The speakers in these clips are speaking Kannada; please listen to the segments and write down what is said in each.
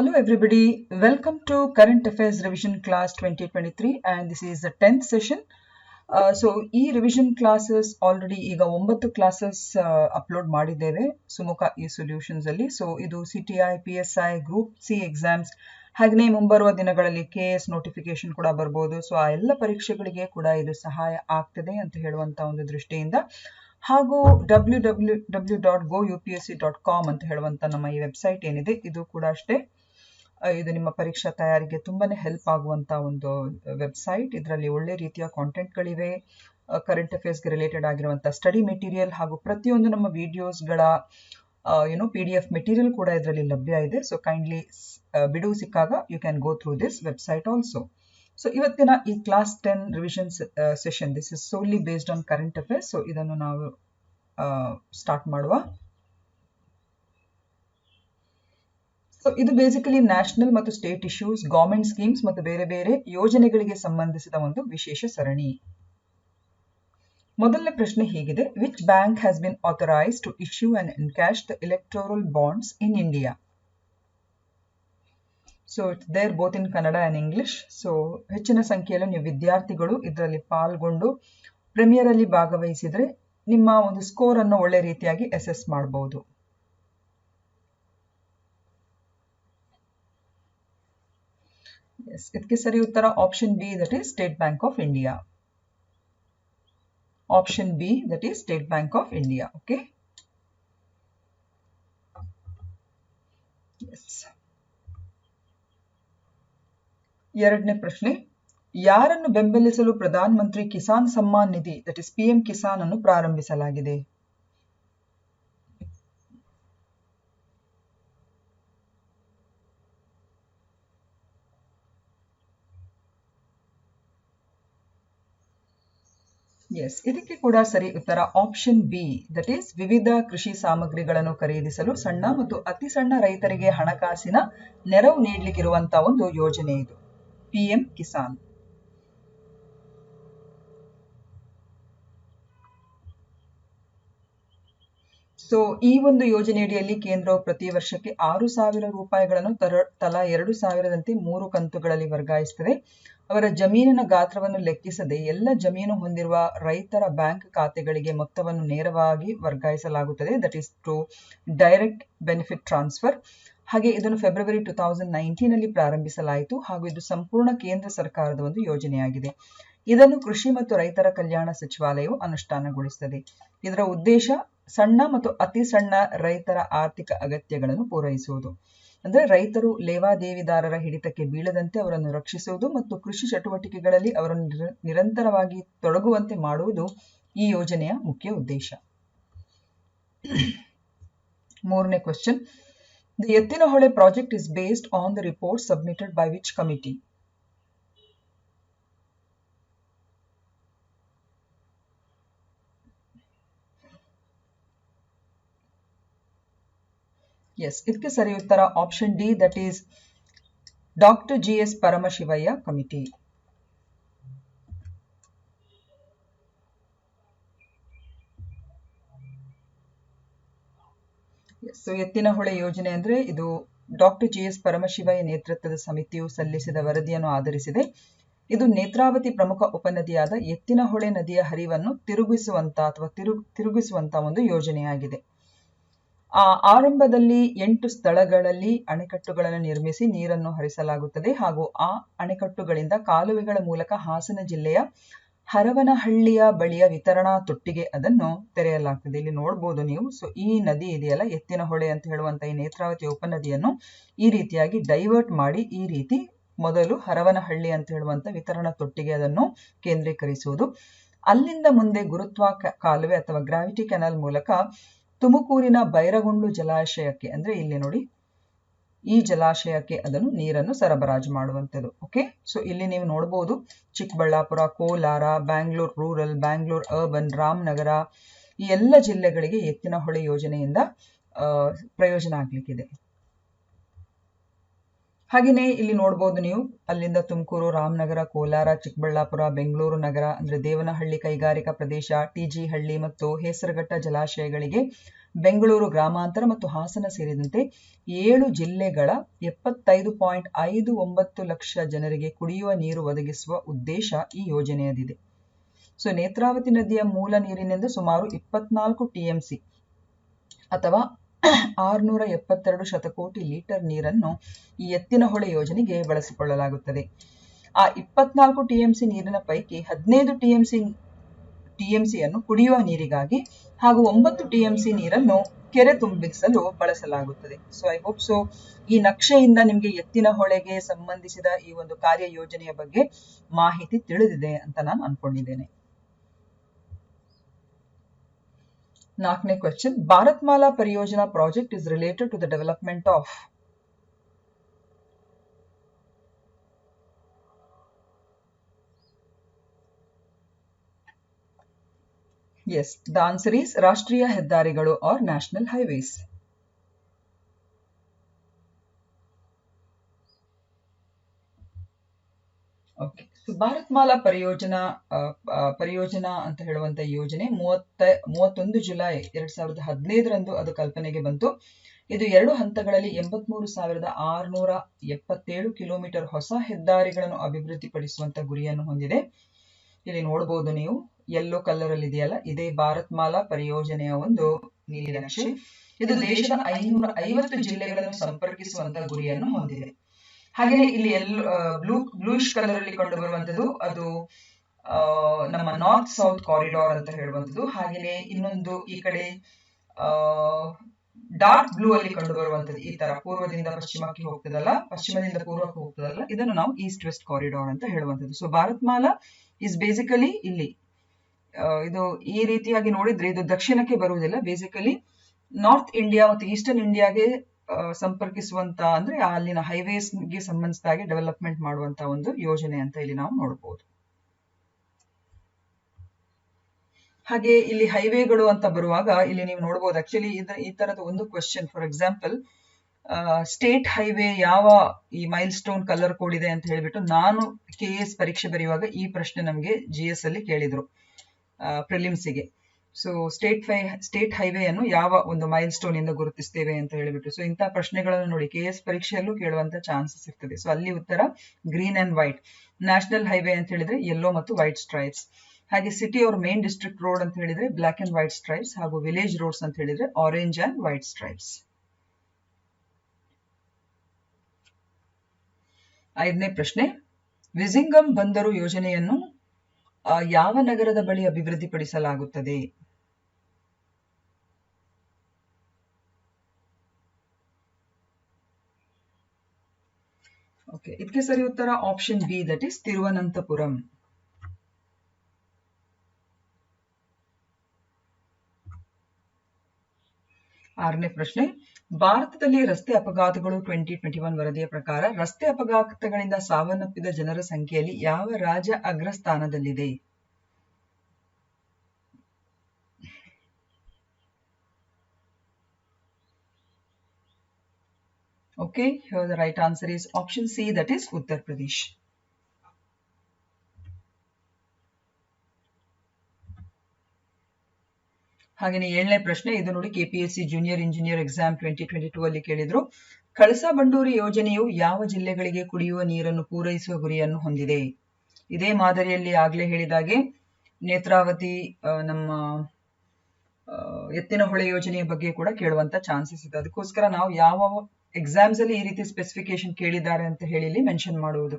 Hello everybody, welcome to Current Affairs Revision Class 2023 and this is the 10th session. Uh, so ಈ ರಿವಿಷನ್ ಕ್ಲಾಸಸ್ ಆಲ್ರೆಡಿ ಈಗ ಒಂಬತ್ತು ಕ್ಲಾಸಸ್ ಅಪ್ಲೋಡ್ ಮಾಡಿದ್ದೇವೆ. ಸುಮುಖ ಈ ಸೊಲ್ಯೂಷನ್ಸ್ ಅಲ್ಲಿ. ಸೊ ಇದು C T group C exams ಹಾಗೆಯೇ ಮುಂಬರುವ ದಿನಗಳಲ್ಲಿ ಕೆ ಎಸ್ ನೋಟಿಫಿಕೇಶನ್ ಕೂಡ ಬರ್ಬೋದು. ಸೊ ಆ ಎಲ್ಲ ಪರೀಕ್ಷೆಗಳಿಗೆ ಕೂಡ ಇದು ಸಹಾಯ ಆಗ್ತದೆ ಅಂತ ಹೇಳುವಂತ ಒಂದು ದೃಷ್ಟಿಯಿಂದ. ಹಾಗೂ W W dot go U C dot com ಅಂತ ಹೇಳುವಂತ ನಮ್ಮ ಈ ವೆಬ್ಸೈಟ್ ಏನಿದೆ ಇದು ಕೂಡ ಅಷ್ಟೇ. ಇದು ನಿಮ್ಮ ಪರೀಕ್ಷಾ ತಯಾರಿಗೆ ತುಂಬಾನೇ ಹೆಲ್ಪ್ ಆಗುವಂತ ಒಂದು ವೆಬ್ಸೈಟ್ ಇದರಲ್ಲಿ ಒಳ್ಳೆ ರೀತಿಯ ಕಾಂಟೆಂಟ್ಗಳಿವೆ ಕರೆಂಟ್ ಅಫೇರ್ಸ್ಗೆ ರಿಲೇಟೆಡ್ ಆಗಿರುವಂತ ಸ್ಟಡಿ ಮೆಟೀರಿಯಲ್ ಹಾಗೂ ಪ್ರತಿಯೊಂದು ನಮ್ಮ ವಿಡಿಯೋಸ್ಗಳ ಏನೋ ಪಿ ಡಿ ಎಫ್ ಮೆಟೀರಿಯಲ್ ಕೂಡ ಇದರಲ್ಲಿ ಲಭ್ಯ ಇದೆ. ಸೊ ಕೈಂಡ್ಲಿ ಬಿಡುವು ಸಿಕ್ಕಾಗ you can go through this website also so ಇವತ್ತಿನ ಈ class ten revision session this is solely based on current affairs so ಇದನ್ನು ನಾವು ಸ್ಟಾರ್ಟ್ ಮಾಡುವ. ಸೊ ಇದು ಬೇಸಿಕಲಿ ನ್ಯಾಷನಲ್ ಮತ್ತು ಸ್ಟೇಟ್ ಇಶ್ಯೂಸ್ ಗವರ್ಮೆಂಟ್ ಸ್ಕೀಮ್ಸ್ ಮತ್ತು ಬೇರೆ ಬೇರೆ ಯೋಜನೆಗಳಿಗೆ ಸಂಬಂಧಿಸಿದ ಒಂದು ವಿಶೇಷ ಸರಣಿ. ಮೊದಲನೇ ಪ್ರಶ್ನೆ ಹೀಗಿದೆ which bank has been authorised to issue and encash the electoral bonds in India so it's there both in Kannada and English so ಹೆಚ್ಚಿನ ಸಂಖ್ಯೆಯಲ್ಲಿ ನೀವು ವಿದ್ಯಾರ್ಥಿಗಳು ಇದರಲ್ಲಿ ಪಾಲ್ಗೊಂಡು ಪ್ರೀಮಿಯರ್ ಅಲ್ಲಿ ಭಾಗವಹಿಸಿದ್ರೆ ನಿಮ್ಮ ಒಂದು ಸ್ಕೋರ್ ಅನ್ನು ಒಳ್ಳೆ ರೀತಿಯಾಗಿ ಅಸೆಸ್ ಮಾಡಬಹುದು ಎಸ್ ಇದಕ್ಕೆ ಸರಿ ಉತ್ತರ option B that is State Bank of India option B that is State Bank of India okay ಎರಡನೇ ಪ್ರಶ್ನೆ, ಯಾರನ್ನು ಬೆಂಬಲಿಸಲು Pradhan Mantri Kisan Samman Nidhi that is PM Kisan ಅನ್ನು ಪ್ರಾರಂಭಿಸಲಾಗಿದೆ? ಎಸ್ ಇದಕ್ಕೆ ಕೂಡ ಸರಿ ಉತ್ತರ ಆಪ್ಷನ್ ಬಿ ದಟ್ ಈಸ್ ವಿವಿಧ ಕೃಷಿ ಸಾಮಗ್ರಿಗಳನ್ನು ಖರೀದಿಸಲು ಸಣ್ಣ ಮತ್ತು ಅತಿ ಸಣ್ಣ ರೈತರಿಗೆ ಹಣಕಾಸಿನ ನೆರವು ನೀಡಲಿಕ್ಕಿರುವಂತಹ ಒಂದು ಯೋಜನೆ ಇದು. ಪಿಎಂ ಕಿಸಾನ್ ಸೊ ಈ ಒಂದು ಯೋಜನೆಯಡಿಯಲ್ಲಿ ಕೇಂದ್ರವು ಪ್ರತಿ ವರ್ಷಕ್ಕೆ ಆರು ಸಾವಿರ ರೂಪಾಯಿಗಳನ್ನು ತರ, ತಲಾ ಎರಡು ಸಾವಿರದಂತೆ ಮೂರು ಕಂತುಗಳಲ್ಲಿ ವರ್ಗಾಯಿಸುತ್ತದೆ. ಅವರ ಜಮೀನಿನ ಗಾತ್ರವನ್ನು ಲೆಕ್ಕಿಸದೆ ಎಲ್ಲ ಜಮೀನು ಹೊಂದಿರುವ ರೈತರ ಬ್ಯಾಂಕ್ ಖಾತೆಗಳಿಗೆ ಮೊತ್ತವನ್ನು ನೇರವಾಗಿ ವರ್ಗಾಯಿಸಲಾಗುತ್ತದೆ. That is to direct benefit transfer ಹಾಗೆ ಇದನ್ನು ಫೆಬ್ರವರಿ ಟೂ ತೌಸಂಡ್ ನೈನ್ಟೀನ್ ಅಲ್ಲಿ ಪ್ರಾರಂಭಿಸಲಾಯಿತು. ಹಾಗೂ ಇದು ಸಂಪೂರ್ಣ ಕೇಂದ್ರ ಸರ್ಕಾರದ ಒಂದು ಯೋಜನೆಯಾಗಿದೆ. ಇದನ್ನು ಕೃಷಿ ಮತ್ತು ರೈತರ ಕಲ್ಯಾಣ ಸಚಿವಾಲಯವು ಅನುಷ್ಠಾನಗೊಳಿಸುತ್ತದೆ ಇದರ ಉದ್ದೇಶ ಸಣ್ಣ ಮತ್ತು ಅತಿ ಸಣ್ಣ ರೈತರ ಆರ್ಥಿಕ ಅಗತ್ಯಗಳನ್ನು ಪೂರೈಸುವುದು. ಅಂದ್ರೆ ರೈತರು ಲೇವಾದೇವಿದಾರರ ಹಿಡಿತಕ್ಕೆ ಬೀಳದಂತೆ ಅವರನ್ನು ರಕ್ಷಿಸುವುದು ಮತ್ತು ಕೃಷಿ ಚಟುವಟಿಕೆಗಳಲ್ಲಿ ಅವರನ್ನು ನಿರ- ನಿರಂತರವಾಗಿ ತೊಡಗುವಂತೆ ಮಾಡುವುದು ಈ ಯೋಜನೆಯ ಮುಖ್ಯ ಉದ್ದೇಶ. ಮೂರನೇ question the Yettinahole project is based on the report submitted by which committee yes ಇದಕ್ಕೆ ಸರಿ ಉತ್ತರ option D that is doctor G S Paramashivaiah committee so Yettinahole ಯೋಜನೆ ಅಂದ್ರೆ ಇದು ಡಾಕ್ಟರ್ ಜಿ ಎಸ್ ಪರಮಶಿವಯ್ಯ ನೇತೃತ್ವದ ಸಮಿತಿಯು ಸಲ್ಲಿಸಿದ ವರದಿಯನ್ನು ಆಧರಿಸಿದೆ. ಇದು ನೇತ್ರಾವತಿ ಪ್ರಮುಖ ಉಪನದಿಯಾದ ಎತ್ತಿನಹೊಳೆ ನದಿಯ ಹರಿವನ್ನು ತಿರುಗಿಸುವಂತ ಅಥವಾ ತಿರು ತಿರುಗಿಸುವಂತ ಒಂದು ಯೋಜನೆಯಾಗಿದೆ. ಆರಂಭದಲ್ಲಿ ಎಂಟು ಸ್ಥಳಗಳಲ್ಲಿ ಅಣೆಕಟ್ಟುಗಳನ್ನು ನಿರ್ಮಿಸಿ ನೀರನ್ನು ಹರಿಸಲಾಗುತ್ತದೆ ಹಾಗೂ ಆ ಅಣೆಕಟ್ಟುಗಳಿಂದ ಕಾಲುವೆಗಳ ಮೂಲಕ ಹಾಸನ ಜಿಲ್ಲೆಯ ಹರವನಹಳ್ಳಿಯ ಬಳಿಯ ವಿತರಣಾ ತೊಟ್ಟಿಗೆ ಅದನ್ನು ತೆರೆಯಲಾಗ್ತದೆ. ಇಲ್ಲಿ ನೋಡ್ಬೋದು ನೀವು. ಸೊ ಈ ನದಿ ಇದೆಯಲ್ಲ, ಎತ್ತಿನ ಹೊಳೆ ಅಂತ ಹೇಳುವಂತ ಈ ನೇತ್ರಾವತಿ ಉಪನದಿಯನ್ನು ಈ ರೀತಿಯಾಗಿ ಡೈವರ್ಟ್ ಮಾಡಿ ಈ ರೀತಿ ಮೊದಲು ಹರವನಹಳ್ಳಿ ಅಂತ ಹೇಳುವಂತ ವಿತರಣಾ ತೊಟ್ಟಿಗೆ ಅದನ್ನು ಕೇಂದ್ರೀಕರಿಸುವುದು. ಅಲ್ಲಿಂದ ಮುಂದೆ ಗುರುತ್ವ ಕಾಲುವೆ ಅಥವಾ ಗ್ರಾವಿಟಿ ಕೆನಲ್ ಮೂಲಕ ತುಮಕೂರಿನ ಬೈರಗುಂಡ್ಲು ಜಲಾಶಯಕ್ಕೆ, ಅಂದ್ರೆ ಇಲ್ಲಿ ನೋಡಿ, ಈ ಜಲಾಶಯಕ್ಕೆ ಅದನ್ನು ನೀರನ್ನು ಸರಬರಾಜು ಮಾಡುವಂಥದ್ದು. ಓಕೆ ಸೊ ಇಲ್ಲಿ ನೀವು ನೋಡಬಹುದು ಚಿಕ್ಕಬಳ್ಳಾಪುರ, ಕೋಲಾರ ಬ್ಯಾಂಗ್ಳೂರ್ ರೂರಲ್ ಬ್ಯಾಂಗ್ಳೂರ್ ಅರ್ಬನ್ ರಾಮನಗರ, ಈ ಎಲ್ಲ ಜಿಲ್ಲೆಗಳಿಗೆ ಎತ್ತಿನ ಹೊಳೆ ಯೋಜನೆಯಿಂದ ಪ್ರಯೋಜನ ಆಗ್ಲಿಕ್ಕಿದೆ. ಹಾಗೆಯೇ ಇಲ್ಲಿ ನೋಡ್ಬೋದು ನೀವು, ಅಲ್ಲಿಂದ ತುಮಕೂರು, ರಾಮನಗರ, ಕೋಲಾರ, ಚಿಕ್ಕಬಳ್ಳಾಪುರ, ಬೆಂಗಳೂರು ನಗರ, ಅಂದ್ರೆ ದೇವನಹಳ್ಳಿ ಕೈಗಾರಿಕಾ ಪ್ರದೇಶ ಟಿಜಿ ಹಳ್ಳಿ ಮತ್ತು ಹೇಸರಘಟ್ಟ ಜಲಾಶಯಗಳಿಗೆ ಬೆಂಗಳೂರು ಗ್ರಾಮಾಂತರ ಮತ್ತು ಹಾಸನ ಸೇರಿದಂತೆ ಏಳು ಜಿಲ್ಲೆಗಳ ಎಪ್ಪತ್ತೈದು ಪಾಯಿಂಟ್ ಐದು ಒಂಬತ್ತು ಲಕ್ಷ ಜನರಿಗೆ ಕುಡಿಯುವ ನೀರು ಒದಗಿಸುವ ಉದ್ದೇಶ ಈ ಯೋಜನೆಯದಿದೆ. ಸೊ, ನೇತ್ರಾವತಿ ನದಿಯ ಮೂಲ ನೀರಿನಿಂದ ಸುಮಾರು ಇಪ್ಪತ್ನಾಲ್ಕು ಟಿಎಂಸಿ ಅಥವಾ ಆರುನೂರ ಎಪ್ಪತ್ತೆರಡು ಶತಕೋಟಿ ಲೀಟರ್ ನೀರನ್ನು ಈ ಎತ್ತಿನಹೊಳೆ ಯೋಜನೆಗೆ ಬಳಸಿಕೊಳ್ಳಲಾಗುತ್ತದೆ. ಆ ಇಪ್ಪತ್ನಾಲ್ಕು ಟಿಎಂಸಿ ನೀರಿನ ಪೈಕಿ ಹದಿನೈದು ಟಿಎಂಸಿ, ಟಿಎಂಸಿಯನ್ನು ಕುಡಿಯುವ ನೀರಿಗಾಗಿ ಹಾಗೂ ಒಂಬತ್ತು ಟಿಎಂಸಿ ನೀರನ್ನು ಕೆರೆ ತುಂಬಿಸಲು ಬಳಸಲಾಗುತ್ತದೆ. ಸೊ ಐ ಹೋಪ್ ಸೊ ಈ ನಕ್ಷೆಯಿಂದ ನಿಮಗೆ ಎತ್ತಿನ ಹೊಳೆಗೆ ಸಂಬಂಧಿಸಿದ ಈ ಒಂದು ಕಾರ್ಯ ಯೋಜನೆಯ ಬಗ್ಗೆ ಮಾಹಿತಿ ತಿಳಿದಿದೆ ಅಂತ ನಾನು ಅನ್ಕೊಂಡಿದ್ದೇನೆ. ನಾಲ್ಕನೇ question Bharat Mala Pariyojana project is related to the development of yes the answer is ರಾಷ್ಟ್ರೀಯ ಹೆದ್ದಾರಿಗಳು or national highways okay so Bharat Mala Pariyojana Pariyojana ಅಂತ ಹೇಳುವಂತ ಯೋಜನೆ ಮೂವತ್ತ, ಮೂವತ್ತೊಂದು ಜುಲೈ ಎರಡ್ ಸಾವಿರದ ಹದಿನೈದರಂದು ಅದು ಕಲ್ಪನೆಗೆ ಬಂತು. ಇದು ಎರಡು ಹಂತಗಳಲ್ಲಿ ಎಂಬತ್ಮೂರು ಸಾವಿರದ ಆರುನೂರ ಎಪ್ಪತ್ತೇಳು ಕಿಲೋಮೀಟರ್ ಹೊಸ ಹೆದ್ದಾರಿಗಳನ್ನು ಅಭಿವೃದ್ಧಿಪಡಿಸುವಂತ ಗುರಿಯನ್ನು ಹೊಂದಿದೆ. ಇಲ್ಲಿ ನೋಡಬಹುದು ನೀವು ಯೆಲ್ಲೋ ಕಲರ್ ಅಲ್ಲಿ ಇದೆಯಲ್ಲ ಇದೇ ಭಾರತ್ ಮಾಲಾ ಪರಿಯೋಜನೆಯ ಒಂದು ನೀಲಿ ನಕ್ಷೆ. ಇದು ದೇಶದ ಐನೂರ ಐವತ್ತು ಜಿಲ್ಲೆಗಳನ್ನು ಸಂಪರ್ಕಿಸುವಂತ ಗುರಿಯನ್ನು ಹೊಂದಿದೆ. ಹಾಗೆಯೇ ಇಲ್ಲಿ ಎಲ್ ಬ್ಲೂ ಬ್ಲೂಯಿಶ್ ಕಲರ್ ಅಲ್ಲಿ ಕಂಡು ಬರುವಂತದ್ದು ಅದು ನಮ್ಮ ನಾರ್ತ್ ಸೌತ್ ಕಾರಿಡಾರ್ ಅಂತ ಹೇಳುವಂಥದ್ದು. ಹಾಗೆಯೇ ಇನ್ನೊಂದು ಈ ಕಡೆ ಡಾರ್ಕ್ ಬ್ಲೂ ಅಲ್ಲಿ ಕಂಡು ಬರುವಂತದ್ದು ಈ ತರ ಪೂರ್ವದಿಂದ ಪಶ್ಚಿಮಕ್ಕೆ ಹೋಗ್ತದಲ್ಲ, ಪಶ್ಚಿಮದಿಂದ ಪೂರ್ವಕ್ಕೆ ಹೋಗ್ತದಲ್ಲ, ಇದನ್ನು ನಾವು ಈಸ್ಟ್ ವೆಸ್ಟ್ ಕಾರಿಡಾರ್ ಅಂತ ಹೇಳುವಂಥದ್ದು. So Bharat Mala is basically ಇಲ್ಲಿ ಇದು ಈ ರೀತಿಯಾಗಿ ನೋಡಿದ್ರೆ ಇದು ದಕ್ಷಿಣಕ್ಕೆ ಬರುವುದಿಲ್ಲ. ಬೇಸಿಕಲಿ ನಾರ್ತ್ ಇಂಡಿಯಾ ಮತ್ತು ಈಸ್ಟರ್ನ್ ಇಂಡಿಯಾಗೆ ಸಂಪರ್ಕಿಸುವಂತ, ಅಂದ್ರೆ ಅಲ್ಲಿನ ಹೈವೇಸ್ಗೆ ಸಂಬಂಧಿಸಿದ ಹಾಗೆ ಡೆವಲಪ್ಮೆಂಟ್ ಮಾಡುವಂತ ಒಂದು ಯೋಜನೆ ಅಂತ ಇಲ್ಲಿ ನಾವು ನೋಡಬಹುದು ಹಾಗೆ ಇಲ್ಲಿ ಹೈವೇಗಳು ಅಂತ ಬರುವಾಗ ಇಲ್ಲಿ ನೀವು ನೋಡಬಹುದು ಆಕ್ಚುಲಿ ಈ ತರದ ಒಂದು question for example state highway ಯಾವ ಈ ಮೈಲ್ ಸ್ಟೋನ್ ಕಲರ್ ಕೋಡ್ ಇದೆ ಅಂತ ಹೇಳ್ಬಿಟ್ಟು ನಾನು ಕೆ ಎಸ್ ಪರೀಕ್ಷೆ ಬರೆಯುವಾಗ ಈ ಪ್ರಶ್ನೆ ನಮಗೆ ಜಿ ಎಸ್ ಅಲ್ಲಿ ಕೇಳಿದ್ರು ಪ್ರಿಲಿಮ್ಸಿಗೆ ಸೊ ಸ್ಟೇಟ್ ಫೈ ಸ್ಟೇಟ್ ಹೈವೇ ಅನ್ನು ಯಾವ ಒಂದು ಮೈಲ್ ಸ್ಟೋನ್ ಇಂದ ಗುರುತಿಸ್ತೇವೆ ಅಂತ ಹೇಳಿಬಿಟ್ಟು ಸೊ ಇಂತಹ ಪ್ರಶ್ನೆಗಳನ್ನು ನೋಡಿ ಕೆ ಎಸ್ ಪರೀಕ್ಷೆಯಲ್ಲೂ ಕೇಳುವಂತ ಚಾನ್ಸಸ್ ಇರ್ತದೆ. ಸೊ ಅಲ್ಲಿ ಉತ್ತರ green and white national highway ಅಂತ ಹೇಳಿದ್ರೆ ಯೆಲ್ಲೋ ಮತ್ತು ವೈಟ್ ಸ್ಟ್ರೈಪ್ಸ್ ಹಾಗೆ ಸಿಟಿ ಅವ್ರ ಮೇನ್ ಡಿಸ್ಟ್ರಿಕ್ಟ್ ರೋಡ್ ಅಂತ ಹೇಳಿದ್ರೆ ಬ್ಲಾಕ್ ಅಂಡ್ ವೈಟ್ ಸ್ಟ್ರೈಪ್ಸ್ ಹಾಗೂ ವಿಲೇಜ್ ರೋಡ್ಸ್ ಅಂತ ಹೇಳಿದ್ರೆ ಆರೆಂಜ್ ಅಂಡ್ ವೈಟ್ ಸ್ಟ್ರೈಪ್ಸ್ ಐದನೇ ಪ್ರಶ್ನೆ ವಿಜಿಂಗಂ ಬಂದರು ಯೋಜನೆಯನ್ನು ಯಾವ ನಗರದ ಬಳಿ ಅಭಿವೃದ್ಧಿಪಡಿಸಲಾಗುತ್ತದೆ? ಓಕೆ ಇದಕ್ಕೆ ಸರಿ ಉತ್ತರ option B that is Thiruvananthapuram. ಆರನೇ ಪ್ರಶ್ನೆ, ಭಾರತದಲ್ಲಿ ರಸ್ತೆ ಅಪಘಾತಗಳು ಟ್ವೆಂಟಿ ಟ್ವೆಂಟಿ ಒನ್ ವರದಿಯ ಪ್ರಕಾರ ರಸ್ತೆ ಅಪಘಾತಗಳಿಂದ ಸಾವನ್ನಪ್ಪಿದ ಜನರ ಸಂಖ್ಯೆಯಲ್ಲಿ ಯಾವ ರಾಜ್ಯ ಅಗ್ರಸ್ಥಾನದಲ್ಲಿದೆ? Okay, here the right answer is option C, that is Uttar Pradesh. ಹಾಗೇನೆ ಏಳನೇ ಪ್ರಶ್ನೆ ಇದು ನೋಡಿ KPSC junior engineer exam twenty twenty two ಅಲ್ಲಿ ಕೇಳಿದ್ರು. ಕಳಸಾ ಬಂಡೂರಿ ಯೋಜನೆಯು ಯಾವ ಜಿಲ್ಲೆಗಳಿಗೆ ಕುಡಿಯುವ ನೀರನ್ನು ಪೂರೈಸುವ ಗುರಿಯನ್ನು ಹೊಂದಿದೆ? ಇದೇ ಮಾದರಿಯಲ್ಲಿ ಆಗ್ಲೇ ಹೇಳಿದಾಗೆ ನೇತ್ರಾವತಿ ನಮ್ಮ ಎತ್ತಿನ ಹೊಳೆ ಯೋಜನೆಯ ಬಗ್ಗೆ ಕೂಡ ಕೇಳುವಂತ ಚಾನ್ಸಸ್ ಇದೆ. ಅದಕ್ಕೋಸ್ಕರ ನಾವು ಯಾವ ಎಕ್ಸಾಮ್ಸ್ ಅಲ್ಲಿ ಈ ರೀತಿ ಸ್ಪೆಸಿಫಿಕೇಶನ್ ಕೇಳಿದ್ದಾರೆ ಅಂತ ಹೇಳಿ ಇಲ್ಲಿ ಮೆನ್ಷನ್ ಮಾಡುವುದು.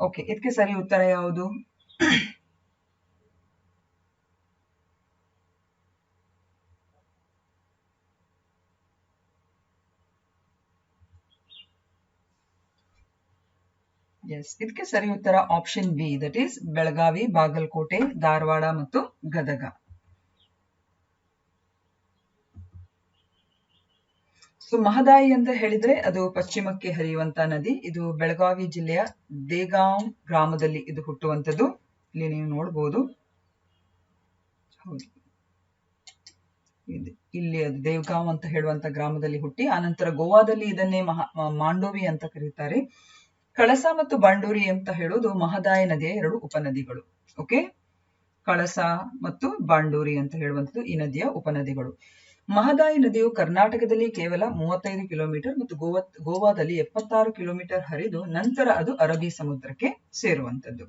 ಓಕೆ ಇದಕ್ಕೆ ಸರಿ ಉತ್ತರ ಯಾವುದು? ಎಸ್ ಇದಕ್ಕೆ ಸರಿ ಉತ್ತರ option B that is Belagavi, Bagalkot, Dharwad ಮತ್ತು ಗದಗ. ಸೊ ಮಹದಾಯಿ ಅಂತ ಹೇಳಿದ್ರೆ ಅದು ಪಶ್ಚಿಮಕ್ಕೆ ಹರಿಯುವಂತ ನದಿ. ಇದು ಬೆಳಗಾವಿ ಜಿಲ್ಲೆಯ ದೇಗಾಂವ್ ಗ್ರಾಮದಲ್ಲಿ ಇದು ಹುಟ್ಟುವಂಥದ್ದು. ಇಲ್ಲಿ ನೀವು ನೋಡಬಹುದು ಹೌದು. ಇಲ್ಲಿ ಅದು ದೇವ್ಗಾಂವ್ ಅಂತ ಹೇಳುವಂತ ಗ್ರಾಮದಲ್ಲಿ ಹುಟ್ಟಿ, ಆನಂತರ ಗೋವಾದಲ್ಲಿ ಇದನ್ನೇ ಮಹಾ ಮಾಂಡೋವಿ ಅಂತ ಕರೀತಾರೆ. ಕಳಸ ಮತ್ತು ಬಾಂಡೂರಿ ಅಂತ ಹೇಳೋದು ಮಹದಾಯಿ ನದಿಯ ಎರಡು ಉಪನದಿಗಳು. ಓಕೆ ಕಳಸ ಮತ್ತು ಬಾಂಡೂರಿ ಅಂತ ಹೇಳುವಂಥದ್ದು ಈ ನದಿಯ ಉಪನದಿಗಳು. ಮಹದಾಯಿ ನದಿಯು ಕರ್ನಾಟಕದಲ್ಲಿ ಕೇವಲ ಮೂವತ್ತೈದು ಕಿಲೋಮೀಟರ್ ಮತ್ತು ಗೋವಾ, ಗೋವಾದಲ್ಲಿ ಎಪ್ಪತ್ತಾರು ಕಿಲೋಮೀಟರ್ ಹರಿದು ನಂತರ ಅದು ಅರಬ್ಬಿ ಸಮುದ್ರಕ್ಕೆ ಸೇರುವಂತದ್ದು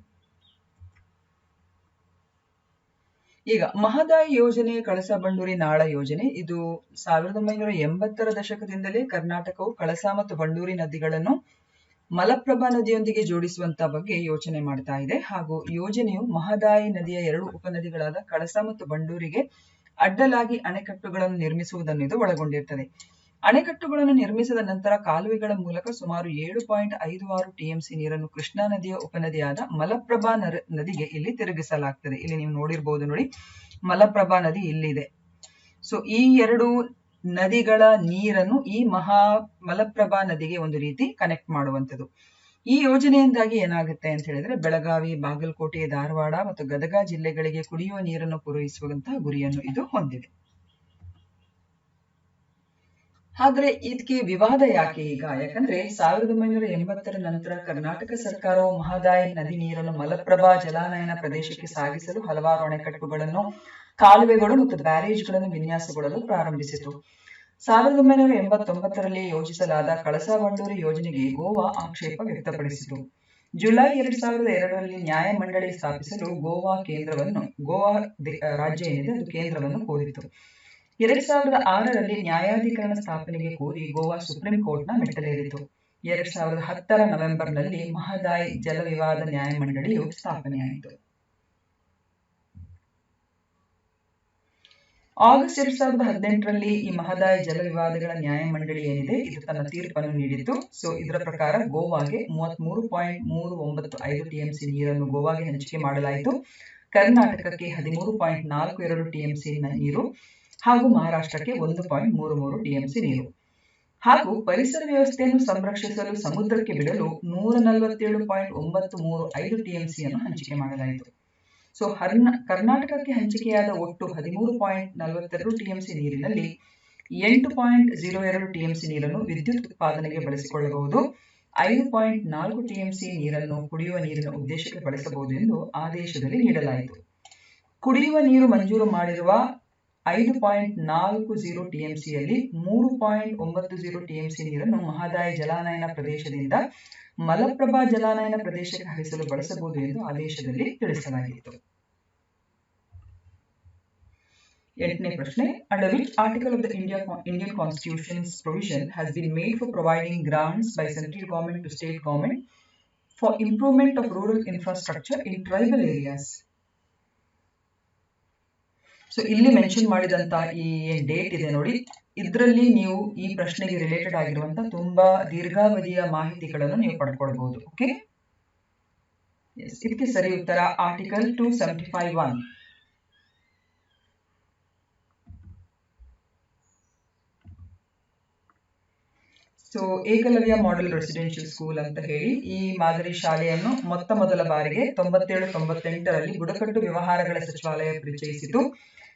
ಈಗ ಮಹದಾಯಿ ಯೋಜನೆ, ಕಳಸಾ ಬಂಡೂರಿ ನಾಳ ಯೋಜನೆ, ಇದು ಸಾವಿರದ ಒಂಬೈನೂರ ಎಂಬತ್ತರ ದಶಕದಿಂದಲೇ ಕರ್ನಾಟಕವು ಕಳಸಾ ಮತ್ತು ಬಂಡೂರಿ ನದಿಗಳನ್ನು ಮಲಪ್ರಭಾ ನದಿಯೊಂದಿಗೆ ಜೋಡಿಸುವಂತ ಬಗ್ಗೆ ಯೋಚನೆ ಮಾಡ್ತಾ ಇದೆ. ಹಾಗೂ ಯೋಜನೆಯು ಮಹದಾಯಿ ನದಿಯ ಎರಡು ಉಪನದಿಗಳಾದ ಕಳಸಾ ಮತ್ತು ಬಂಡೂರಿಗೆ ಅಡ್ಡಲಾಗಿ ಅಣೆಕಟ್ಟುಗಳನ್ನು ನಿರ್ಮಿಸುವುದನ್ನು ಇದು ಒಳಗೊಂಡಿರ್ತದೆ. ಅಣೆಕಟ್ಟುಗಳನ್ನು ನಿರ್ಮಿಸಿದ ನಂತರ ಕಾಲುವೆಗಳ ಮೂಲಕ ಸುಮಾರು ಏಳು ಪಾಯಿಂಟ್ ಐದು ಆರು ಟಿಎಂಸಿ ನೀರನ್ನು ಕೃಷ್ಣಾ ನದಿಯ ಉಪನದಿಯಾದ ಮಲಪ್ರಭಾ ನದಿಗೆ ಇಲ್ಲಿ ತಿರುಗಿಸಲಾಗ್ತದೆ. ಇಲ್ಲಿ ನೀವು ನೋಡಿರಬಹುದು ನೋಡಿ, ಮಲಪ್ರಭಾ ನದಿ ಇಲ್ಲಿದೆ. ಸೊ ಈ ಎರಡು ನದಿಗಳ ನೀರನ್ನು ಈ ಮಹಾ ಮಲಪ್ರಭಾ ನದಿಗೆ ಒಂದು ರೀತಿ ಕನೆಕ್ಟ್ ಮಾಡುವಂಥದ್ದು. ಈ ಯೋಜನೆಯಿಂದಾಗಿ ಏನಾಗುತ್ತೆ ಅಂತ ಹೇಳಿದ್ರೆ ಬೆಳಗಾವಿ, ಬಾಗಲಕೋಟೆ, ಧಾರವಾಡ ಮತ್ತು ಗದಗ ಜಿಲ್ಲೆಗಳಿಗೆ ಕುಡಿಯುವ ನೀರನ್ನು ಪೂರೈಸುವಂತಹ ಗುರಿಯನ್ನು ಇದು ಹೊಂದಿದೆ. ಆದ್ರೆ ಇದಕ್ಕೆ ವಿವಾದ ಯಾಕೆ ಈಗ? ಯಾಕಂದ್ರೆ ಸಾವಿರದ ಒಂಬೈನೂರ ಎಂಬತ್ತರ ನಂತರ ಕರ್ನಾಟಕ ಸರ್ಕಾರವು ಮಹದಾಯಿ ನದಿ ನೀರನ್ನು ಮಲಪ್ರಭಾ ಜಲಾನಯನ ಪ್ರದೇಶಕ್ಕೆ ಸಾಗಿಸಲು ಹಲವಾರು ಅಣೆಕಟ್ಟುಗಳನ್ನು, ಕಾಲುವೆಗಳು ಮತ್ತು ಬ್ಯಾರೇಜ್ಗಳನ್ನು ವಿನ್ಯಾಸಗೊಳ್ಳಲು ಪ್ರಾರಂಭಿಸಿತು. ಸಾವಿರದ ಒಂಬೈನೂರ ಎಂಬತ್ತೊಂಬತ್ತರಲ್ಲಿ ಯೋಜಿಸಲಾದ ಕಳಸಾ ಬಂಡೂರಿ ಯೋಜನೆಗೆ ಗೋವಾ ಆಕ್ಷೇಪ ವ್ಯಕ್ತಪಡಿಸಿತು. ಜುಲೈ ಎರಡ್ ಸಾವಿರದ ಎರಡರಲ್ಲಿ ನ್ಯಾಯಮಂಡಳಿ ಸ್ಥಾಪಿಸಲು ಗೋವಾ ಕೇಂದ್ರವನ್ನು, ಗೋವಾ ರಾಜ್ಯ ಏನಿದೆ ಅದು ಕೇಂದ್ರವನ್ನು ಕೋರಿತು. ಎರಡ್ ಸಾವಿರದ ಆರರಲ್ಲಿ ನ್ಯಾಯಾಧಿಕರಣ ಸ್ಥಾಪನೆಗೆ ಕೋರಿ ಗೋವಾ ಸುಪ್ರೀಂ ಕೋರ್ಟ್ನ ಮೆಟ್ಟಲೇರಿತು. ಎರಡ್ ಸಾವಿರದ ಹತ್ತರ ನವೆಂಬರ್ನಲ್ಲಿ ಮಹದಾಯಿ ಜಲ ವಿವಾದ ನ್ಯಾಯಮಂಡಳಿಯು ಸ್ಥಾಪನೆಯಾಯಿತು. ಆಗಸ್ಟ್ ಎರಡ್ ಸಾವಿರದ ಹದಿನೆಂಟರಲ್ಲಿ ಈ ಮಹದಾಯಿ ಜಲ ವಿವಾದಗಳ ನ್ಯಾಯಮಂಡಳಿ ಏನಿದೆ, ಇದು ತನ್ನ ತೀರ್ಪನ್ನು ನೀಡಿತ್ತು. ಸೊ ಇದರ ಪ್ರಕಾರ ಗೋವಾಗೆ ಮೂವತ್ತ್ ಮೂರು ಪಾಯಿಂಟ್ ಮೂರು ಒಂಬತ್ತು ಐದು ಟಿಎಂಸಿ ನೀರನ್ನು ಗೋವಾಗೆ ಹಂಚಿಕೆ ಮಾಡಲಾಯಿತು. ಕರ್ನಾಟಕಕ್ಕೆ ಹದಿಮೂರು ಪಾಯಿಂಟ್ ನಾಲ್ಕು ಎರಡು ಟಿಎಂಸಿ ನೀರು ಹಾಗೂ ಮಹಾರಾಷ್ಟ್ರಕ್ಕೆ ಒಂದು ಪಾಯಿಂಟ್ ಮೂರು ಮೂರು ಟಿಎಂಸಿ ನೀರು. ಹಾಗೂ ಪರಿಸರ ವ್ಯವಸ್ಥೆಯನ್ನು ಸಂರಕ್ಷಿಸಲು ಸಮುದ್ರಕ್ಕೆ ಬಿಡಲು ನೂರ ನಲವತ್ತೇಳು ಪಾಯಿಂಟ್ ಒಂಬತ್ತು ಮೂರು ಐದು ಟಿಎಂಸಿಯನ್ನು ಹಂಚಿಕೆ ಮಾಡಲಾಯಿತು. ಸೊ ಹರ್ನ ಕರ್ನಾಟಕಕ್ಕೆ ಹಂಚಿಕೆಯಾದ ಒಟ್ಟು ಹದಿಮೂರು ಪಾಯಿಂಟ್ ನಲವತ್ತೆರಡು ಟಿಎಂಸಿ ನೀರಿನಲ್ಲಿ ಎಂಟು ಪಾಯಿಂಟ್ ಜೀರೋ ಎರಡು ಟಿಎಂಸಿ ನೀರನ್ನು ವಿದ್ಯುತ್ ಉತ್ಪಾದನೆಗೆ ಬಳಸಿಕೊಳ್ಳಬಹುದು. ಐದು ಪಾಯಿಂಟ್ ನಾಲ್ಕು ಟಿಎಂಸಿ ನೀರನ್ನು ಕುಡಿಯುವ ನೀರಿನ ಉದ್ದೇಶಕ್ಕೆ ಬಳಸಬಹುದು ಎಂದು ಆದೇಶದಲ್ಲಿ ನೀಡಲಾಯಿತು. ಕುಡಿಯುವ ನೀರು ಮಂಜೂರು ಮಾಡಿರುವ ಐದು ಪಾಯಿಂಟ್ ನಾಲ್ಕು ಜೀರೋ ಟಿಎಂಸಿಯಲ್ಲಿ ಮೂರು ಪಾಯಿಂಟ್ ಒಂಬತ್ತು ಜೀರೋ ಟಿಎಂಸಿ ನೀರನ್ನು ಮಹದಾಯಿ ಜಲಾನಯನ ಪ್ರದೇಶದಿಂದ ಮಲಪ್ರಭಾ ಜಲಾನಯನ ಪ್ರದೇಶಕ್ಕೆ ಹರಿಸಲು ಬಳಸಬಹುದು ಎಂದು ಆದೇಶದಲ್ಲಿ ತಿಳಿಸಲಾಗಿತ್ತು. ಎಂಟನೇ ಪ್ರಶ್ನೆ under which article of the India Indian constitutions provision has been made for providing grants by central government to state government for improvement of rural infrastructure in tribal areas so ಇಲ್ಲಿ ಮೆನ್ಷನ್ ಮಾಡಿದಂತ ಈ ಡೇಟ್ ಇದೆ ನೋಡಿ. ಇದರಲ್ಲಿ ನೀವು ಈ ಪ್ರಶ್ನೆಗೆ ರಿಲೇಟೆಡ್ ಆಗಿರುವಂತ ತುಂಬಾ ದೀರ್ಘಾವಧಿಯ ಮಾಹಿತಿಗಳನ್ನು ನೀವು ಪಡ್ಕೊಳ್ಬಹುದು ಓಕೆ ಇದಕ್ಕೆ ಸರಿ ಉತ್ತರ article two seventy five one so Eklavya model residential school ಅಂತ ಹೇಳಿ ಈ ಮಾದರಿ ಶಾಲೆಯನ್ನು ಮೊತ್ತ ಮೊದಲ ಬಾರಿಗೆ ತೊಂಬತ್ತೇಳು ತೊಂಬತ್ತೆಂಟರಲ್ಲಿ ಬುಡಕಟ್ಟು ವ್ಯವಹಾರಗಳ ಸಚಿವಾಲಯ ಪರಿಚಯಿಸಿತು.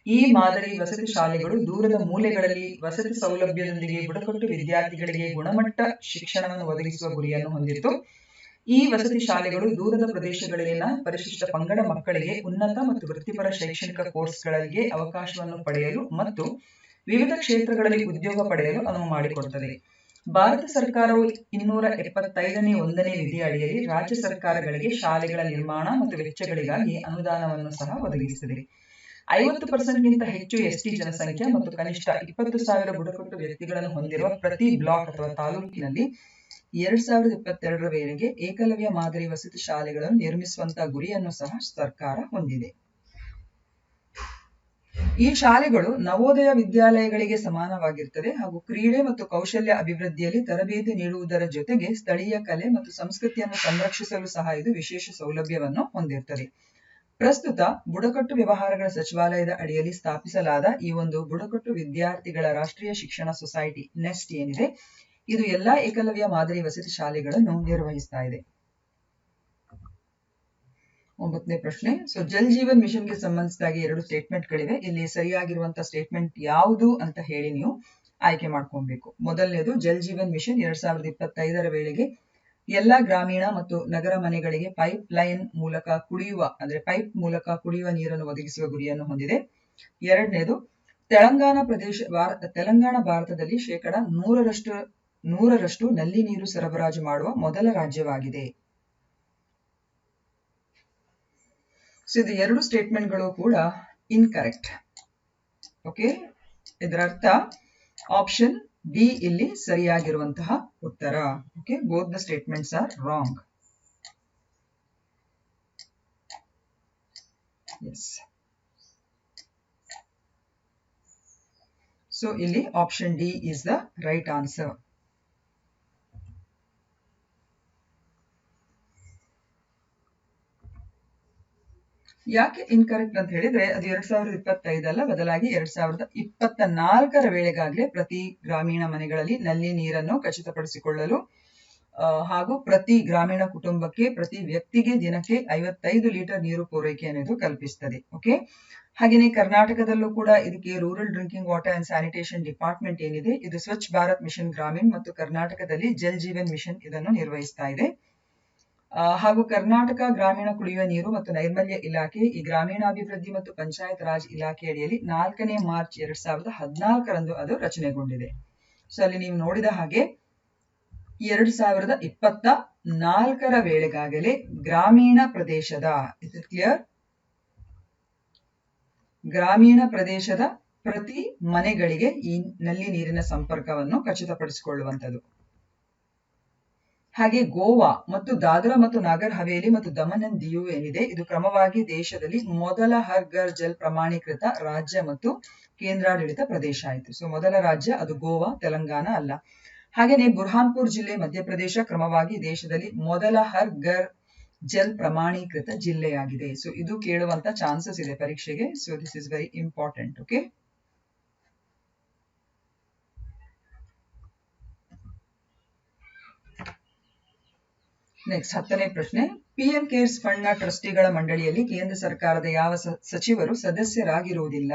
ಈ ಮಾದರಿ ವಸತಿ ಶಾಲೆಗಳು ದೂರದ ಮೂಲೆಗಳಲ್ಲಿ ವಸತಿ ಸೌಲಭ್ಯದೊಂದಿಗೆ ಬುಡಕಟ್ಟು ವಿದ್ಯಾರ್ಥಿಗಳಿಗೆ ಗುಣಮಟ್ಟ ಶಿಕ್ಷಣವನ್ನು ಒದಗಿಸುವ ಗುರಿಯನ್ನು ಹೊಂದಿತ್ತು. ಈ ವಸತಿ ಶಾಲೆಗಳು ದೂರದ ಪ್ರದೇಶಗಳಲ್ಲಿನ ಪರಿಶಿಷ್ಟ ಪಂಗಡ ಮಕ್ಕಳಿಗೆ ಉನ್ನತ ಮತ್ತು ವೃತ್ತಿಪರ ಶೈಕ್ಷಣಿಕ ಕೋರ್ಸ್ಗಳಿಗೆ ಅವಕಾಶವನ್ನು ಪಡೆಯಲು ಮತ್ತು ವಿವಿಧ ಕ್ಷೇತ್ರಗಳಲ್ಲಿ ಉದ್ಯೋಗ ಪಡೆಯಲು ಅನುವು ಮಾಡಿಕೊಡುತ್ತದೆ ಭಾರತ ಸರ್ಕಾರವು ಇನ್ನೂರ ಎಪ್ಪತ್ತೈದನೇ ಒಂದನೇ ನಿಧಿ ಅಡಿಯಲ್ಲಿ ರಾಜ್ಯ ಸರ್ಕಾರಗಳಿಗೆ ಶಾಲೆಗಳ ನಿರ್ಮಾಣ ಮತ್ತು ವೆಚ್ಚಗಳಿಗಾಗಿ ಅನುದಾನವನ್ನು ಸಹ ಒದಗಿಸುತ್ತದೆ ಐವತ್ತು ಪರ್ಸೆಂಟ್ಗಿಂತ ಹೆಚ್ಚು ಎಸ್ಟಿ ಜನಸಂಖ್ಯೆ ಮತ್ತು ಕನಿಷ್ಠ ಇಪ್ಪತ್ತು ಸಾವಿರ ಬುಡಕಟ್ಟು ವ್ಯಕ್ತಿಗಳನ್ನು ಹೊಂದಿರುವ ಪ್ರತಿ ಬ್ಲಾಕ್ ಅಥವಾ ತಾಲೂಕಿನಲ್ಲಿ ಎರಡ್ ಸಾವಿರದ ಇಪ್ಪತ್ತೆರಡರ ವೇಳೆಗೆ ಏಕಲವ್ಯ ಮಾದರಿ ವಸತಿ ಶಾಲೆಗಳನ್ನು ನಿರ್ಮಿಸುವಂತಹ ಗುರಿಯನ್ನು ಸಹ ಸರ್ಕಾರ ಹೊಂದಿದೆ. ಈ ಶಾಲೆಗಳು ನವೋದಯ ವಿದ್ಯಾಲಯಗಳಿಗೆ ಸಮಾನವಾಗಿರ್ತದೆ ಹಾಗೂ ಕ್ರೀಡೆ ಮತ್ತು ಕೌಶಲ್ಯ ಅಭಿವೃದ್ಧಿಯಲ್ಲಿ ತರಬೇತಿ ನೀಡುವುದರ ಜೊತೆಗೆ ಸ್ಥಳೀಯ ಕಲೆ ಮತ್ತು ಸಂಸ್ಕೃತಿಯನ್ನು ಸಂರಕ್ಷಿಸಲು ಸಹ ಇದು ವಿಶೇಷ ಸೌಲಭ್ಯವನ್ನು ಹೊಂದಿರುತ್ತದೆ ಪ್ರಸ್ತುತ ಬುಡಕಟ್ಟು ವ್ಯವಹಾರಗಳ ಸಚಿವಾಲಯದ ಅಡಿಯಲ್ಲಿ ಸ್ಥಾಪಿಸಲಾದ ಈ ಒಂದು ಬುಡಕಟ್ಟು ವಿದ್ಯಾರ್ಥಿಗಳ ರಾಷ್ಟ್ರೀಯ ಶಿಕ್ಷಣ ಸೊಸೈಟಿ ನೆಸ್ಟ್ ಏನಿದೆ, ಇದು ಎಲ್ಲಾ ಏಕಲವ್ಯ ಮಾದರಿ ವಸತಿ ಶಾಲೆಗಳನ್ನು ನಿರ್ವಹಿಸ್ತಾ ಇದೆ. ಒಂಬತ್ತನೇ ಪ್ರಶ್ನೆ, ಸೊ ಜಲ್ ಜೀವನ್ ಮಿಷನ್ಗೆ ಸಂಬಂಧಿಸಿದಾಗಿ ಎರಡು ಸ್ಟೇಟ್ಮೆಂಟ್ಗಳಿವೆ. ಇಲ್ಲಿ ಸರಿಯಾಗಿರುವಂತಹ ಸ್ಟೇಟ್ಮೆಂಟ್ ಯಾವುದು ಅಂತ ಹೇಳಿ ನೀವು ಆಯ್ಕೆ ಮಾಡ್ಕೊಬೇಕು ಮೊದಲನೇದು, ಜಲ್ ಜೀವನ್ ಮಿಷನ್ ಎರಡ್ ಸಾವಿರದ ಇಪ್ಪತ್ತೈದರ ವೇಳೆಗೆ ಎಲ್ಲಾ ಗ್ರಾಮೀಣ ಮತ್ತು ನಗರ ಮನೆಗಳಿಗೆ ಪೈಪ್ ಲೈನ್ ಮೂಲಕ ಕುಡಿಯುವ, ಅಂದ್ರೆ ಪೈಪ್ ಮೂಲಕ ಕುಡಿಯುವ ನೀರನ್ನು ಒದಗಿಸುವ ಗುರಿಯನ್ನು ಹೊಂದಿದೆ. ಎರಡನೇದು, ತೆಲಂಗಾಣ ಪ್ರದೇಶ ತೆಲಂಗಾಣ ಭಾರತದಲ್ಲಿ ಶೇಕಡ ನೂರರಷ್ಟು ನೂರರಷ್ಟು ನಲ್ಲಿ ನೀರು ಸರಬರಾಜು ಮಾಡುವ ಮೊದಲ ರಾಜ್ಯವಾಗಿದೆ. ಇದು ಎರಡು ಸ್ಟೇಟ್ಮೆಂಟ್ಗಳು ಕೂಡ ಇನ್ಕರೆಕ್ಟ್ ಓಕೆ ಇದರರ್ಥ ಆಪ್ಷನ್ ಡಿ ಇಲ್ಲಿ ಸರಿಯಾಗಿರುವಂತಹ ಉತ್ತರ. Okay both the statements are wrong so ಇಲ್ಲಿ option D is the right answer ಯಾಕೆ ಇನ್ಕರೆಕ್ಟ್ ಅಂತ ಹೇಳಿದ್ರೆ ಅದು ಎರಡ್ ಸಾವಿರದ ಇಪ್ಪತ್ತೈದಲ್ಲ ಬದಲಾಗಿ ಎರಡ್ ಸಾವಿರದ ಇಪ್ಪತ್ತ ನಾಲ್ಕರ ವೇಳೆಗಾಗಲೇ ಪ್ರತಿ ಗ್ರಾಮೀಣ ಮನೆಗಳಲ್ಲಿ ನಲ್ಲಿ ನೀರನ್ನು ಖಚಿತಪಡಿಸಿಕೊಳ್ಳಲು ಹಾಗೂ ಪ್ರತಿ ಗ್ರಾಮೀಣ ಕುಟುಂಬಕ್ಕೆ, ಪ್ರತಿ ವ್ಯಕ್ತಿಗೆ ದಿನಕ್ಕೆ ಐವತ್ತೈದು ಲೀಟರ್ ನೀರು ಪೂರೈಕೆ ಅನ್ನೋದು ಕಲ್ಪಿಸುತ್ತದೆ ಓಕೆ? ಹಾಗೆಯೇ ಕರ್ನಾಟಕದಲ್ಲೂ ಕೂಡ ಇದಕ್ಕೆ rural drinking water and sanitation department ಏನಿದೆ, ಇದು ಸ್ವಚ್ಛ ಭಾರತ್ ಮಿಷನ್ ಗ್ರಾಮೀಣ್ ಮತ್ತು ಕರ್ನಾಟಕದಲ್ಲಿ ಜಲ್ ಜೀವನ್ ಮಿಷನ್ ಇದನ್ನು ನಿರ್ವಹಿಸ್ತಾ ಇದೆ. ಹಾಗೂ ಕರ್ನಾಟಕ ಗ್ರಾಮೀಣ ಕುಡಿಯುವ ನೀರು ಮತ್ತು ನೈರ್ಮಲ್ಯ ಇಲಾಖೆ, ಈ ಗ್ರಾಮೀಣಾಭಿವೃದ್ಧಿ ಮತ್ತು ಪಂಚಾಯತ್ ರಾಜ್ ಇಲಾಖೆ ಅಡಿಯಲ್ಲಿ ನಾಲ್ಕನೇ ಮಾರ್ಚ್ ಎರಡ್ ಸಾವಿರದ ಹದಿನಾಲ್ಕರಂದು ಅದು ರಚನೆಗೊಂಡಿದೆ. ಸೊ ಅಲ್ಲಿ ನೀವು ನೋಡಿದ ಹಾಗೆ ಎರಡ್ ಸಾವಿರದ ಇಪ್ಪತ್ತ ನಾಲ್ಕರ ವೇಳೆಗಾಗಲೇ ಗ್ರಾಮೀಣ ಪ್ರದೇಶದ ಇಸ್ ಕ್ಲಿಯರ್ ಗ್ರಾಮೀಣ ಪ್ರದೇಶದ ಪ್ರತಿ ಮನೆಗಳಿಗೆ ಈ ನಲ್ಲಿ ನೀರಿನ ಸಂಪರ್ಕವನ್ನು ಖಚಿತಪಡಿಸಿಕೊಳ್ಳುವಂಥದ್ದು. ಹಾಗೆ ಗೋವಾ ಮತ್ತು ದಾದ್ರಾ ಮತ್ತು ನಾಗರ್ ಹವೇಲಿ ಮತ್ತು ದಮನ್ ದಿಯು ಏನಿದೆ? ಇದು ಕ್ರಮವಾಗಿ ದೇಶದಲ್ಲಿ ಮೊದಲ ಹರ್ ಘರ್ ಜಲ್ ಪ್ರಮಾಣೀಕೃತ ರಾಜ್ಯ ಮತ್ತು ಕೇಂದ್ರಾಡಳಿತ ಪ್ರದೇಶ ಆಯಿತು. ಸೊ ಮೊದಲ ರಾಜ್ಯ ಅದು ಗೋವಾ, ತೆಲಂಗಾಣ ಅಲ್ಲ. ಹಾಗೆಯೇ ಬುರ್ಹಾನ್ಪುರ್ ಜಿಲ್ಲೆ ಮಧ್ಯಪ್ರದೇಶ ಕ್ರಮವಾಗಿ ದೇಶದಲ್ಲಿ ಮೊದಲ ಹರ್ ಘರ್ ಜಲ್ ಪ್ರಮಾಣೀಕೃತ ಜಿಲ್ಲೆಯಾಗಿದೆ. ಸೊ ಇದು ಕೇಳುವಂತ ಚಾನ್ಸಸ್ ಇದೆ ಪರೀಕ್ಷೆಗೆ. So this is very important okay next ಹತ್ತನೇ ಪ್ರಶ್ನೆ ಪಿಎಂ ಕೇರ್ಸ್ ಫಂಡ್ನ ಟ್ರಸ್ಟಿಗಳ ಮಂಡಳಿಯಲ್ಲಿ ಕೇಂದ್ರ ಸರ್ಕಾರದ ಯಾವ ಸಚಿವರು ಸದಸ್ಯರಾಗಿರುವುದಿಲ್ಲ?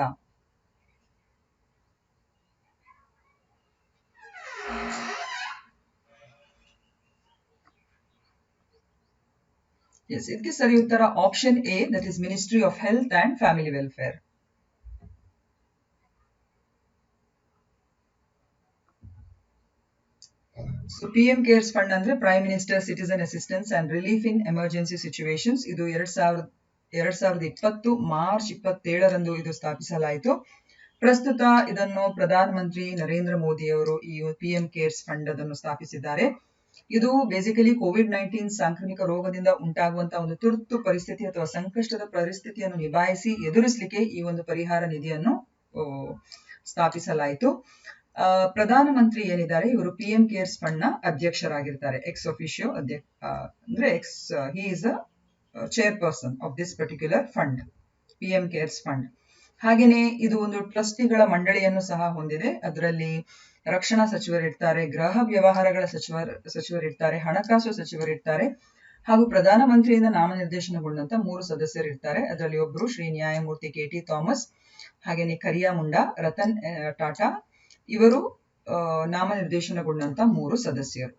ಇದಕ್ಕೆ ಸರಿ ಉತ್ತರ option A that is ministry of health and family welfare so PM CARES fund ಅಂದ್ರೆ prime minister citizen assistance and relief in emergency situations ಇದು ಎರಡ್ ಸಾವಿರದ ಎರಡ್ ಸಾವಿರದ ಇಪ್ಪತ್ತು, ಮಾರ್ಚ್ ಇಪ್ಪತ್ತೇಳರಂದು ಇದು ಸ್ಥಾಪಿಸಲಾಯಿತು. ಪ್ರಸ್ತುತ ಇದನ್ನು ಪ್ರಧಾನ ಮಂತ್ರಿ ನರೇಂದ್ರ ಮೋದಿ ಅವರು ಈ ಪಿಎಂ ಕೇರ್ಸ್ ಫಂಡ್ ಅದನ್ನು ಸ್ಥಾಪಿಸಿದ್ದಾರೆ. ಇದು ಬೇಸಿಕಲಿ ಕೋವಿಡ್ ನೈನ್ಟೀನ್ ಸಾಂಕ್ರಾಮಿಕ ರೋಗದಿಂದ ಉಂಟಾಗುವಂತಹ ಒಂದು ತುರ್ತು ಪರಿಸ್ಥಿತಿ ಅಥವಾ ಸಂಕಷ್ಟದ ಪರಿಸ್ಥಿತಿಯನ್ನು ನಿಭಾಯಿಸಿ ಎದುರಿಸಲಿಕ್ಕೆ ಈ ಒಂದು ಪರಿಹಾರ ನಿಧಿಯನ್ನು ಸ್ಥಾಪಿಸಲಾಯಿತು. ಪ್ರಧಾನ ಮಂತ್ರಿ ಏನಿದ್ದಾರೆ? ಇವರು ಪಿ ಎಂ ಕೇರ್ಸ್ ಫಂಡ್ನ ಅಧ್ಯಕ್ಷರಾಗಿರ್ತಾರೆ. ಎಕ್ಸ್ ಒಫಿಷಿಯೋ ಅಧ್ಯಕ್ಷ ಅಂದ್ರೆ ex he is a chairperson of this particular fund P M CARES fund ಹಾಗೆಯೇ ಇದು ಒಂದು ಟ್ರಸ್ಟಿಗಳ ಮಂಡಳಿಯನ್ನು ಸಹ ಹೊಂದಿದೆ. ಅದರಲ್ಲಿ ರಕ್ಷಣಾ ಸಚಿವರಿರ್ತಾರೆ ಗೃಹ ವ್ಯವಹಾರಗಳ ಸಚಿವ ಸಚಿವರಿರ್ತಾರೆ ಹಣಕಾಸು ಸಚಿವರಿರ್ತಾರೆ ಹಾಗೂ ಪ್ರಧಾನಮಂತ್ರಿಯಿಂದ ನಾಮನಿರ್ದೇಶನಗೊಂಡಂತ ಮೂರು ಸದಸ್ಯರಿರ್ತಾರೆ ಅದರಲ್ಲಿ ಒಬ್ಬರು ಶ್ರೀ ನ್ಯಾಯಮೂರ್ತಿ ಕೆ ಟಿ ಥಾಮಸ್ ಹಾಗೇನೆ ಕರಿಯಾ ಮುಂಡಾ, ರತನ್ ಟಾಟಾ ಇವರು ನಾಮನಿರ್ದೇಶನಗೊಂಡಂತ ಮೂರು ಸದಸ್ಯರು.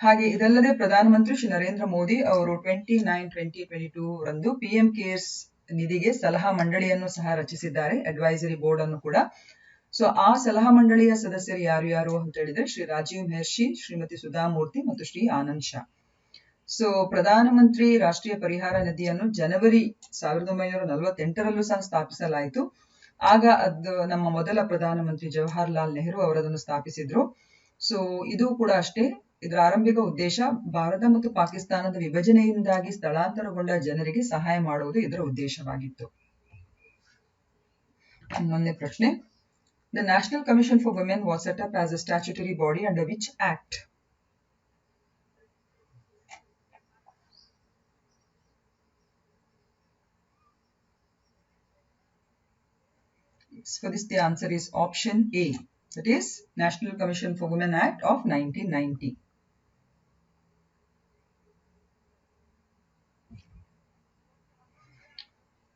ಹಾಗೆ ಇದಲ್ಲದೆ ಪ್ರಧಾನಮಂತ್ರಿ ಶ್ರೀ ನರೇಂದ್ರ ಮೋದಿ ಅವರು twenty nine, twenty twenty two ರಂದು ಪಿಎಂ ಕೇರ್ಸ್ ನಿಧಿಗೆ ಸಲಹಾ ಮಂಡಳಿಯನ್ನು ಸಹ ರಚಿಸಿದ್ದಾರೆ, ಅಡ್ವೈಸರಿ ಬೋರ್ಡ್ ಅನ್ನು ಕೂಡ. ಸೊ, ಆ ಸಲಹಾ ಮಂಡಳಿಯ ಸದಸ್ಯರು ಯಾರು ಯಾರು ಅಂತ ಹೇಳಿದ್ರೆ ಶ್ರೀ ರಾಜೀವ್ ಮೆಹರ್ಷಿ ಶ್ರೀಮತಿ ಸುಧಾಮೂರ್ತಿ ಮತ್ತು ಶ್ರೀ ಆನಂದ್ ಶಾ. ಸೊ, ಪ್ರಧಾನಮಂತ್ರಿ ರಾಷ್ಟ್ರೀಯ ಪರಿಹಾರ ನಿಧಿಯನ್ನು ಜನವರಿ ಸಾವಿರದ ಒಂಬೈನೂರ ನಲವತ್ತೆಂಟರಲ್ಲೂ ಸಹ ಸ್ಥಾಪಿಸಲಾಯಿತು. ಆಗ ಅದು ನಮ್ಮ ಮೊದಲ ಪ್ರಧಾನಮಂತ್ರಿ ಜವಾಹರ್ಲಾಲ್ ನೆಹರು ಅವರದನ್ನು ಸ್ಥಾಪಿಸಿದ್ರು. ಸೊ ಇದು ಕೂಡ ಅಷ್ಟೇ. ಇದರ ಆರಂಭಿಕ ಉದ್ದೇಶ ಭಾರತ ಮತ್ತು ಪಾಕಿಸ್ತಾನದ ವಿಭಜನೆಯಿಂದಾಗಿ ಸ್ಥಳಾಂತರಗೊಂಡ ಜನರಿಗೆ ಸಹಾಯ ಮಾಡುವುದು ಇದರ ಉದ್ದೇಶವಾಗಿತ್ತು. ಹನ್ನೊಂದನೇ ಪ್ರಶ್ನೆ. The national commission for women was set up as a statutory body under which act For this, the answer is option A. That is National Commission for Women Act of 1990.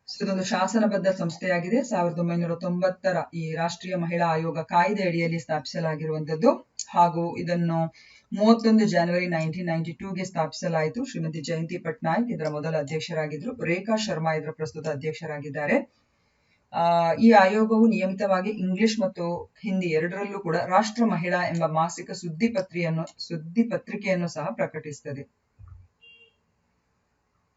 ಇದೊಂದು ಶಾಸನಬದ್ಧ ಸಂಸ್ಥೆಯಾಗಿದೆ. ಸಾವಿರದ ಒಂಬೈನೂರ ತೊಂಬತ್ತರ ಈ ರಾಷ್ಟ್ರೀಯ ಮಹಿಳಾ ಆಯೋಗ ಕಾಯ್ದೆ ಅಡಿಯಲ್ಲಿ ಸ್ಥಾಪಿಸಲಾಗಿರುವಂತದ್ದು ಹಾಗೂ ಇದನ್ನು ಮೂವತ್ತೊಂದು ಜನವರಿ ನೈನ್ಟೀನ್ ನೈನ್ಟಿ ಟೂಗೆ ಸ್ಥಾಪಿಸಲಾಯಿತು. ಶ್ರೀಮತಿ ಜಯಂತಿ ಪಟ್ನಾಯಕ್ ಇದರ ಮೊದಲ ಅಧ್ಯಕ್ಷರಾಗಿದ್ರು ರೇಖಾ ಶರ್ಮಾ ಇದರ ಪ್ರಸ್ತುತ ಅಧ್ಯಕ್ಷರಾಗಿದ್ದಾರೆ. ಈ ಆಯೋಗವು ನಿಯಮಿತವಾಗಿ ಇಂಗ್ಲಿಷ್ ಮತ್ತು ಹಿಂದಿ ಎರಡರಲ್ಲೂ ಕೂಡ ರಾಷ್ಟ್ರ ಮಹಿಳಾ ಎಂಬ ಮಾಸಿಕ ಸುದ್ದಿ ಪತ್ರಿಯನ್ನು, ಸುದ್ದಿ ಪತ್ರಿಕೆಯನ್ನು ಸಹ ಪ್ರಕಟಿಸುತ್ತದೆ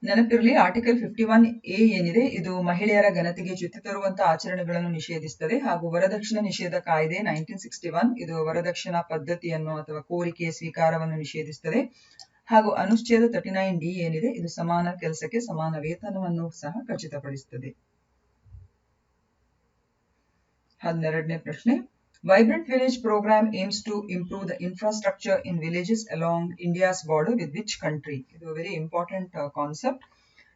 ನೆನಪಿರಲಿ, ಆರ್ಟಿಕಲ್ ಫಿಫ್ಟಿ ಒನ್ ಎ ಏನಿದೆ? ಇದು ಮಹಿಳೆಯರ ಘನತೆಗೆ ಚ್ಯುತಿ ತರುವಂತಹ ಆಚರಣೆಗಳನ್ನು ನಿಷೇಧಿಸುತ್ತದೆ ಹಾಗೂ ವರದಕ್ಷಿಣೆ ನಿಷೇಧ ಕಾಯ್ದೆ ನೈನ್ಟೀನ್ ಸಿಕ್ಸ್ಟಿ ಒನ್ ಇದು ವರದಕ್ಷಿಣಾ ಪದ್ಧತಿಯನ್ನು ಅಥವಾ ಕೋರಿಕೆಯ ಸ್ವೀಕಾರವನ್ನು ನಿಷೇಧಿಸುತ್ತದೆ ಹಾಗೂ ಅನುಚ್ಛೇದ ತರ್ಟಿ ನೈನ್ ಡಿ ಏನಿದೆ? ಇದು ಸಮಾನ ಕೆಲಸಕ್ಕೆ ಸಮಾನ ವೇತನವನ್ನು ಸಹ ಖಚಿತಪಡಿಸುತ್ತದೆ ಹನ್ನೆರಡನೇ ಪ್ರಶ್ನೆ. Vibrant village programme aims to improve the infrastructure in villages along India's border with which country ಇದು ವೆರಿ ಇಂಪಾರ್ಟೆಂಟ್ ಕಾನ್ಸೆಪ್ಟ್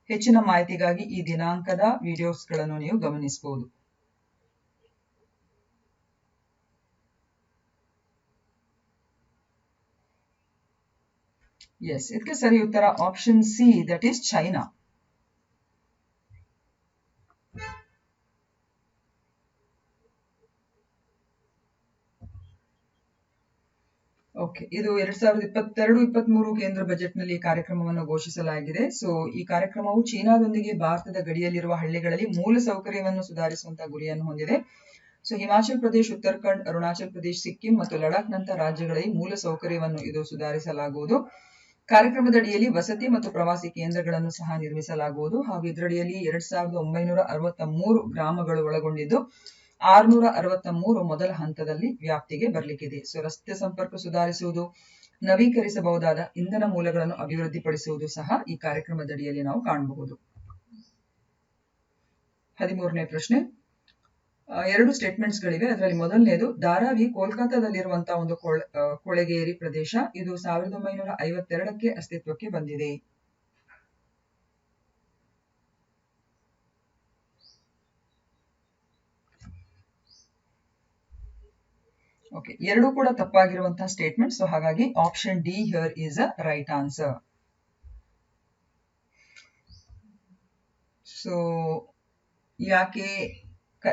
ಹೆಚ್ಚಿನ ಮಾಹಿತಿಗಾಗಿ ಈ ದಿನಾಂಕದ ವಿಡಿಯೋಸ್ಗಳನ್ನು ನೀವು ಗಮನಿಸಬಹುದು. ಎಸ್ ಇದಕ್ಕೆ ಸರಿ ಉತ್ತರ option C that is China okay ಇದು ಎರಡ್ ಸಾವಿರದ ಇಪ್ಪತ್ತೆರಡು ಇಪ್ಪತ್ತ್ ಮೂರು ಕೇಂದ್ರ ಬಜೆಟ್ನಲ್ಲಿ ಈ ಕಾರ್ಯಕ್ರಮವನ್ನು ಘೋಷಿಸಲಾಗಿದೆ. ಸೊ, ಈ ಕಾರ್ಯಕ್ರಮವು ಚೀನಾದೊಂದಿಗೆ ಭಾರತದ ಗಡಿಯಲ್ಲಿರುವ ಹಳ್ಳಿಗಳಲ್ಲಿ ಮೂಲ ಸೌಕರ್ಯವನ್ನು ಸುಧಾರಿಸುವಂತಹ ಗುರಿಯನ್ನು ಹೊಂದಿದೆ. ಸೊ, ಹಿಮಾಚಲ್ ಪ್ರದೇಶ್, ಉತ್ತರಾಖಂಡ್, ಅರುಣಾಚಲ್ ಪ್ರದೇಶ್, ಸಿಕ್ಕಿಂ ಮತ್ತು ಲಡಾಖ್ ನಂತಹ ರಾಜ್ಯಗಳಲ್ಲಿ ಮೂಲ ಸೌಕರ್ಯವನ್ನು ಇದು ಸುಧಾರಿಸಲಾಗುವುದು. ಕಾರ್ಯಕ್ರಮದ ಅಡಿಯಲ್ಲಿ ವಸತಿ ಮತ್ತು ಪ್ರವಾಸಿ ಕೇಂದ್ರಗಳನ್ನು ಸಹ ನಿರ್ಮಿಸಲಾಗುವುದು ಹಾಗೂ ಇದರಡಿಯಲ್ಲಿ ಎರಡ್ ಸಾವಿರದ ಒಂಬೈನೂರ ಅರವತ್ತ ಮೂರು ಗ್ರಾಮಗಳು ಒಳಗೊಂಡಿದ್ದು ಆರುನೂರ ಅರವತ್ತ ಮೂರು ಮೊದಲ ಹಂತದಲ್ಲಿ ವ್ಯಾಪ್ತಿಗೆ ಬರಲಿಕ್ಕಿದೆ. ಸೊ, ರಸ್ತೆ ಸಂಪರ್ಕ ಸುಧಾರಿಸುವುದು, ನವೀಕರಿಸಬಹುದಾದ ಇಂಧನ ಮೂಲಗಳನ್ನು ಅಭಿವೃದ್ಧಿಪಡಿಸುವುದು ಸಹ ಈ ಕಾರ್ಯಕ್ರಮದಡಿಯಲ್ಲಿ ನಾವು ಕಾಣಬಹುದು. ಹದಿಮೂರನೇ ಪ್ರಶ್ನೆ. ಎರಡು ಸ್ಟೇಟ್ಮೆಂಟ್ಸ್ ಗಳಿವೆ ಅದರಲ್ಲಿ ಮೊದಲನೇದು, ಧಾರಾವಿ ಕೋಲ್ಕತ್ತಾದಲ್ಲಿರುವಂತಹ ಒಂದು ಕೊಳೆಗೇರಿ ಪ್ರದೇಶ. ಇದು ಸಾವಿರದ ಒಂಬೈನೂರ ಐವತ್ತೆರಡಕ್ಕೆ ಅಸ್ತಿತ್ವಕ್ಕೆ ಬಂದಿದೆ. ಓಕೆ ಎರಡೂ ಕೂಡ ತಪ್ಪಾಗಿರುವಂತಹ ಸ್ಟೇಟ್ಮೆಂಟ್ ಸೊ ಹಾಗಾಗಿ option D here is a right answer so ಯಾಕೆ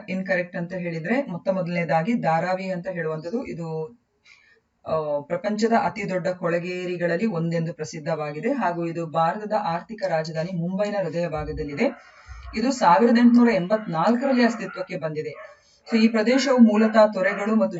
ಇನ್ಕರೆಕ್ಟ್ ಅಂತ ಹೇಳಿದ್ರೆ, ಮೊತ್ತ ಮೊದಲನೇದಾಗಿ ಧಾರಾವಿ ಅಂತ ಹೇಳುವಂಥದ್ದು ಇದು ಪ್ರಪಂಚದ ಅತಿ ದೊಡ್ಡ ಕೊಳಗೇರಿಗಳಲ್ಲಿ ಒಂದೆಂದು ಪ್ರಸಿದ್ಧವಾಗಿದೆ. ಹಾಗೂ ಇದು ಭಾರತದ ಆರ್ಥಿಕ ರಾಜಧಾನಿ ಮುಂಬೈನ ಹೃದಯ ಭಾಗದಲ್ಲಿದೆ. ಇದು ಸಾವಿರದ ಎಂಟುನೂರ ಎಂಬತ್ನಾಲ್ಕರಲ್ಲಿ ಅಸ್ತಿತ್ವಕ್ಕೆ ಬಂದಿದೆ. ಸೊ ಈ ಪ್ರದೇಶವು ಮೂಲತಃ ತೊರೆಗಳು ಮತ್ತು